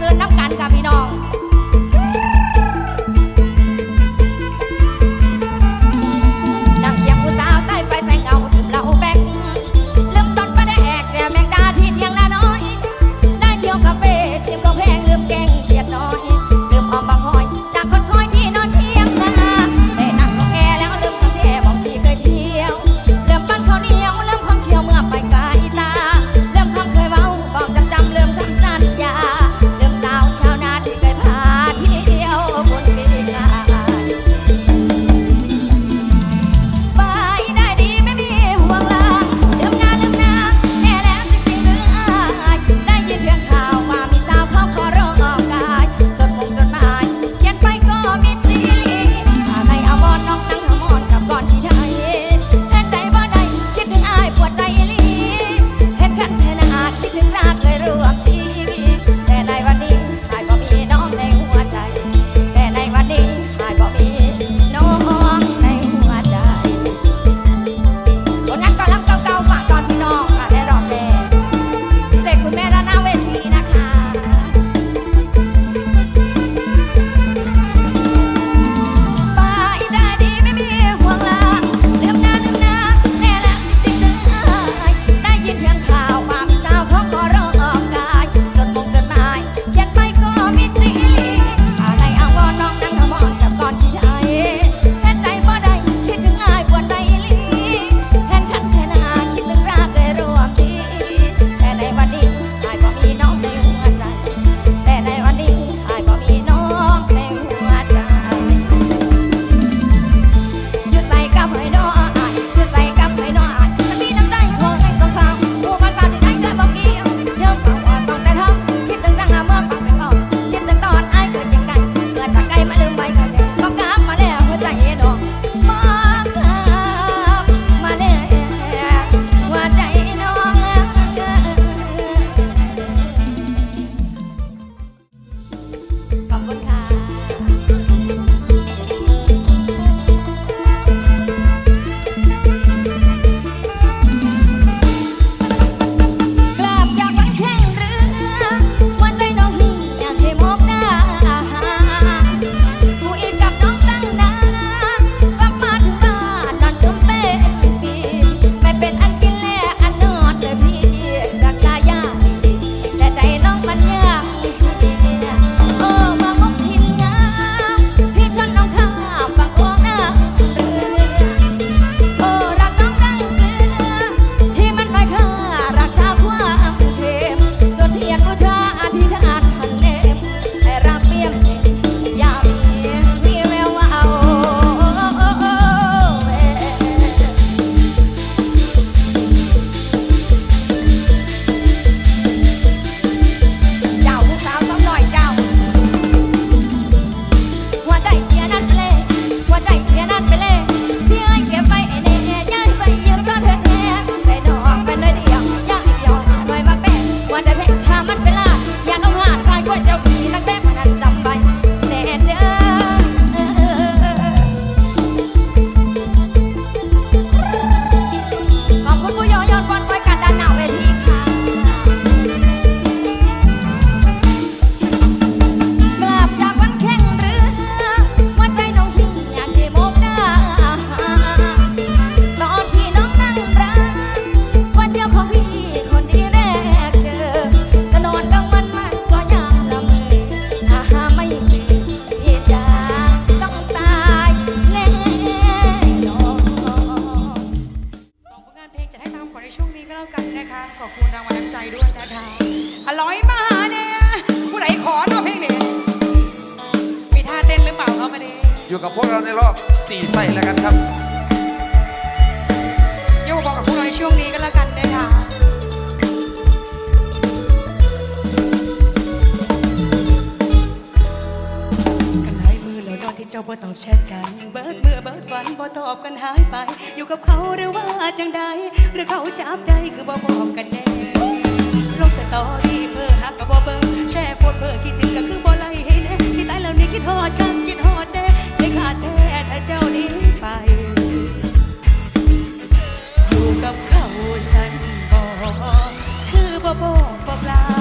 Sơn năm จ้าบ่ต้องแชทกัน เบิดเมื่อเบิดวันบ่ตอบกันหายไป อยู่กับเขาหรือว่าจังใด หรือเขาจับได้คือบ่บอกกันแน่ลงสตอรี่เพื่อหักกับบ่เบิร์แชร์โพสเพื่อคิดถึงก็คือบ่ไล่ให้แน่สิตายแล้วนี่คิดฮอดคักคิดฮอดแน่ใช้ขาดแท้ถ้าเจ้านี้ไป อยู่กับเขาสันบ่คือบ่บอกบ่ปลา